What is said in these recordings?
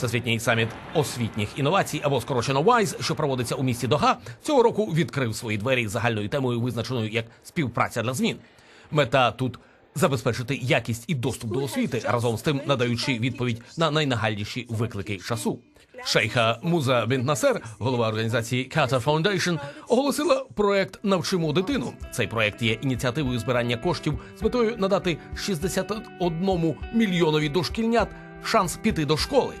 Всесвітній саміт освітніх інновацій або скорочено WISE, що проводиться у місті Дога, цього року відкрив свої двері загальною темою, визначеною як співпраця для змін. Мета тут забезпечити якість і доступ до освіти, разом з тим надаючи відповідь на найнагальніші виклики часу. Шейха Муза Бінт Насер, голова організації Qatar Foundation, оголосила проект Навчимо дитину. Цей проект є ініціативою збирання коштів з метою надати 61 мільйонові дошкільнят шанс піти до школи.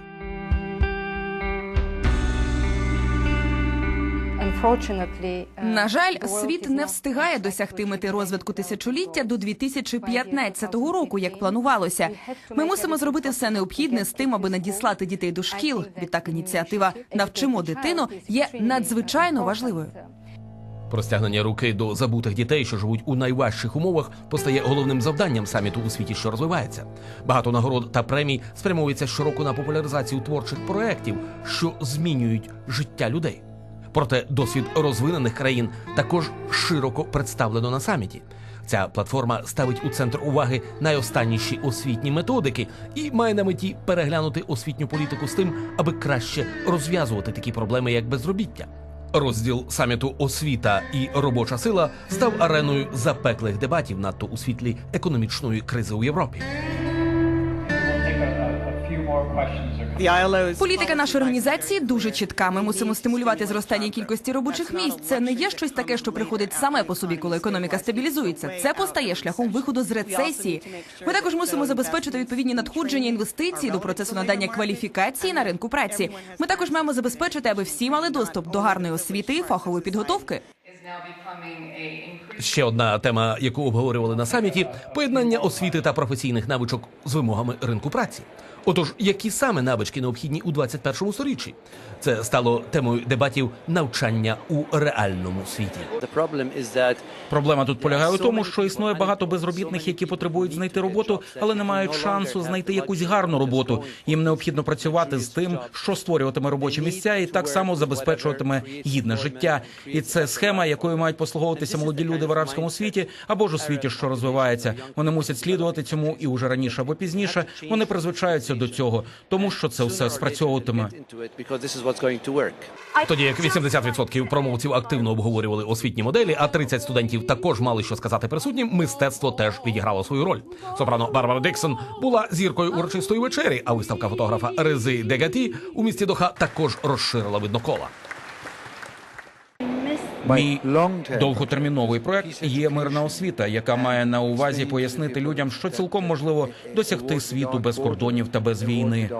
На жаль, світ не встигає досягти мети розвитку тисячоліття до 2015 року, як планувалося. Ми мусимо зробити все необхідне з тим, аби надіслати дітей до шкіл. Відтак ініціатива Навчимо дитину є надзвичайно важливою. Простягнення руки до забутих дітей, що живуть у найважчих умовах, постає головним завданням саміту у світі, що розвивається. Багато нагород та премій спрямовується щороку на популяризацію творчих проєктів, що змінюють життя людей. Проте досвід розвинених країн також широко представлено на саміті. Ця платформа ставить у центр уваги найостанніші освітні методики і має на меті переглянути освітню політику з тим, аби краще розв'язувати такі проблеми, як безробіття. Розділ саміту освіта і робоча сила став ареною запеклих дебатів надто у світлі економічної кризи у Європі. Політика нашої організації дуже чітка. Ми мусимо стимулювати зростання кількості робочих місць. Це не є щось таке, що приходить саме по собі, коли економіка стабілізується. Це постає шляхом виходу з рецесії. Ми також мусимо забезпечити відповідні надходження інвестицій до процесу надання кваліфікації на ринку праці. Ми також маємо забезпечити, аби всі мали доступ до гарної освіти і фахової підготовки. Ще одна тема, яку обговорювали на саміті поєднання освіти та професійних навичок з вимогами ринку праці. Отож, які саме навички необхідні у 21 сторіччі? Це стало темою дебатів навчання у реальному світі. Проблема тут полягає у тому, що існує багато безробітних, які потребують знайти роботу, але не мають шансу знайти якусь гарну роботу. Їм необхідно працювати з тим, що створюватиме робочі місця, і так само забезпечуватиме гідне життя. І це схема, якою мають послуговуватися молоді люди в арабському світі або ж у світі, що розвивається. Вони мусять слідувати цьому, і уже раніше або пізніше вони призвичаються до цього, тому що це все спрацьовуватиме. Тоді як 80% промовців активно обговорювали освітні моделі, а 30 студентів також мали що сказати присутнім, мистецтво теж відіграло свою роль. Сопрано Барбара Диксон була зіркою урочистої вечері, а виставка фотографа Рези Дегаті у місті Доха також розширила виднокола. Мій довготерміновий проект є мирна освіта, яка має на увазі пояснити людям, що цілком можливо досягти світу без кордонів та без війни.